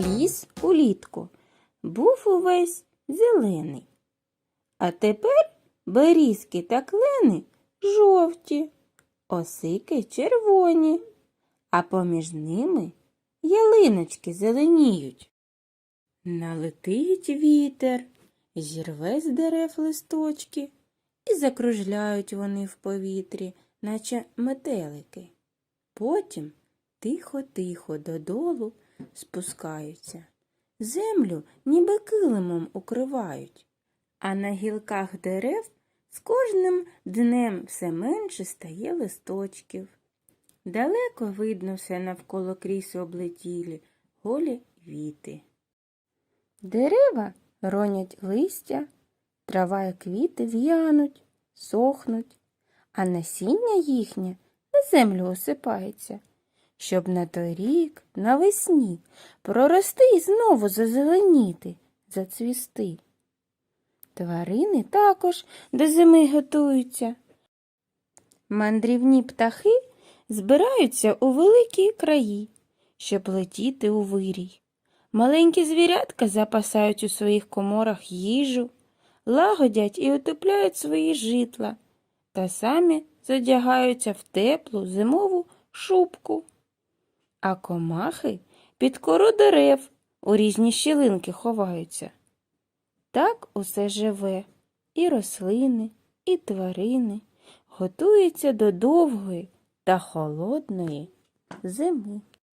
Ліс улітку був увесь зелений. А тепер берізки та клени жовті, осики червоні, а поміж ними ялиночки зеленіють. Налетить вітер, зірве з дерев листочки, і закружляють вони в повітрі, наче метелики. Потім тихо-тихо додолу спускаються. Землю ніби килимом укривають, а на гілках дерев з кожним днем все менше стає листочків. Далеко видно все навколо крізь облетілі голі віти. Дерева ронять листя, трава і квіти в'януть, сохнуть, а насіння їхнє на землю осипається, щоб на той рік, навесні, прорости і знову зазеленіти, зацвісти. Тварини також до зими готуються. Мандрівні птахи збираються у великі краї, щоб летіти у вирій. Маленькі звірятка запасають у своїх коморах їжу, лагодять і утепляють свої житла та самі задягаються в теплу зимову шубку. А комахи під кору дерев у різні щілинки ховаються. Так усе живе, і рослини, і тварини готуються до довгої та холодної зими.